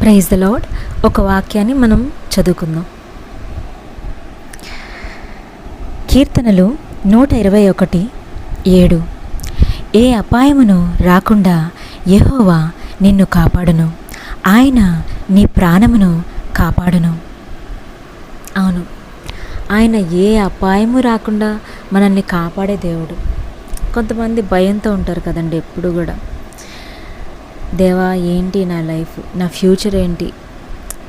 Praise the lord ఒక వాక్యాన్ని మనం చదువుకుందాం. కీర్తనలు నూట ఇరవై ఒకటి ఏడు. ఏ అపాయమును రాకుండా యహోవా నిన్ను కాపాడును. ఆయన నీ ప్రాణమును కాపాడును. అవును. ఆయన ఏ అపాయము రాకుండా మనల్ని కాపాడే దేవుడు. కొంతమంది భయంతో ఉంటారు కదండి ఎప్పుడు కూడా. దేవా ఏంటి నా లైఫ్? నా ఫ్యూచర్ ఏంటి?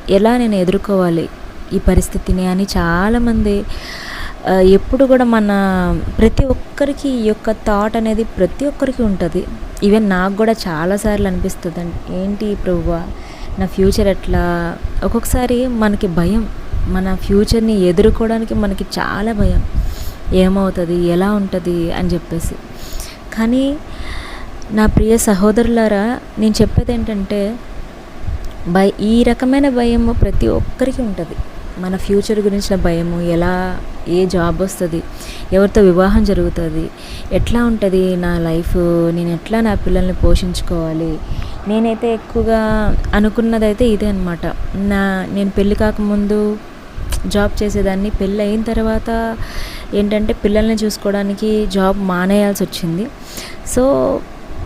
ఎలా నేను ఎదుర్కోవాలి ఈ పరిస్థితిని అని చాలామంది ఎప్పుడు కూడా మన ప్రతి ఒక్కరికి ఈ యొక్క థాట్ అనేది ప్రతి ఒక్కరికి ఉంటుంది. ఈవెన్ నాకు కూడా చాలాసార్లు అనిపిస్తుంది. ఏంటి ప్రభువా నా ఫ్యూచర్ ఎట్లా? ఒక్కొక్కసారి మనకి భయం. మన ఫ్యూచర్ని ఎదుర్కోవడానికి మనకి చాలా భయం. ఏమవుతుంది? ఎలా ఉంటుంది? అని చెప్పేసి. కానీ నా ప్రియ సహోదరులారా నేను చెప్పేది ఏంటంటే భయ ఈ రకమైన భయము ప్రతి ఒక్కరికి ఉంటుంది. మన ఫ్యూచర్ గురించిన భయము ఎలా ఏ జాబ్ వస్తుంది ఎవరితో వివాహం జరుగుతుంది ఎట్లా ఉంటుంది నా లైఫ్ నేను ఎట్లా నా పిల్లల్ని పోషించుకోవాలి. నేనైతే ఎక్కువగా అనుకున్నదైతే ఇదే అనమాట నా నేను పెళ్ళి కాకముందు జాబ్ చేసేదాన్ని. పెళ్ళి అయిన తర్వాత ఏంటంటే పిల్లల్ని చూసుకోవడానికి జాబ్ మానేయాల్సి వచ్చింది సో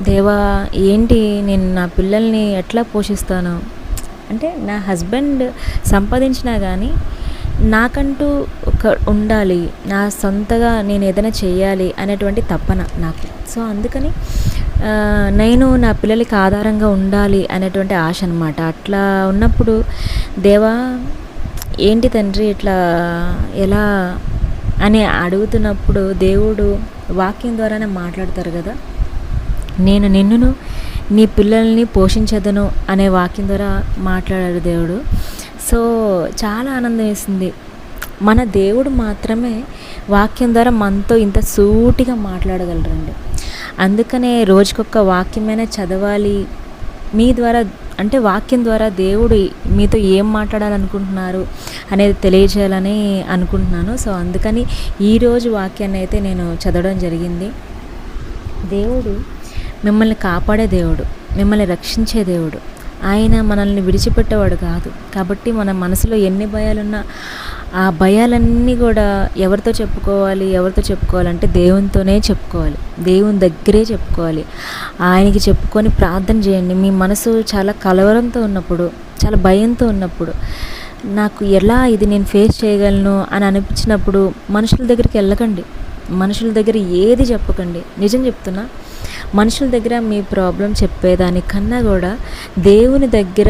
దేవా ఏంటి నేను నా పిల్లల్ని ఎట్లా పోషిస్తాను? అంటే నా హస్బెండ్ సంపాదించినా కానీ నాకంటూ ఒక ఉండాలి నా సొంతగా నేను ఏదైనా చేయాలి అనేటువంటి తప్పన నాకు. సో అందుకని నేను నా పిల్లలకి ఆధారంగా ఉండాలి అనేటువంటి ఆశ అనమాట అట్లా ఉన్నప్పుడు దేవా ఏంటి తండ్రి ఇట్లా ఎలా అని అడుగుతున్నప్పుడు దేవుడు వాక్యం ద్వారానే మాట్లాడతారు కదా? నేను నిన్నును నీ పిల్లల్ని పోషించదను అనే వాక్యం ద్వారా మాట్లాడాడు దేవుడు. సో చాలా ఆనందం వేసింది. మన దేవుడు మాత్రమే వాక్యం ద్వారా మనతో ఇంత సూటిగా మాట్లాడగలరండి. అందుకనే రోజుకొక వాక్యమైనా చదవాలి. మీ ద్వారా అంటే వాక్యం ద్వారా దేవుడు మీతో ఏం మాట్లాడాలనుకుంటున్నారు అనేది తెలియజేయాలని అనుకుంటున్నాను. సో అందుకని ఈరోజు వాక్యాన్ని అయితే నేను చదవడం జరిగింది. దేవుడు మిమ్మల్ని కాపాడే దేవుడు మిమ్మల్ని రక్షించే దేవుడు. ఆయన మనల్ని విడిచిపెట్టేవాడు కాదు. కాబట్టి మన మనసులో ఎన్ని భయాలున్నా ఆ భయాలన్నీ కూడా ఎవరితో చెప్పుకోవాలి ఎవరితో చెప్పుకోవాలంటే దేవునితోనే చెప్పుకోవాలి. దేవుని దగ్గరే చెప్పుకోవాలి. ఆయనకి చెప్పుకొని ప్రార్థన చేయండి. మీ మనసు చాలా కలవరంతో ఉన్నప్పుడు చాలా భయంతో ఉన్నప్పుడు నాకు ఎలా ఇది నేను ఫేస్ చేయగలను అని అనిపించినప్పుడు మనుషుల దగ్గరికి వెళ్ళకండి. మనుషుల దగ్గర ఏది చెప్పకండి. నిజం చెప్తున్నా. మనుషుల దగ్గర మీ ప్రాబ్లం చెప్పేదానికన్నా కూడా దేవుని దగ్గర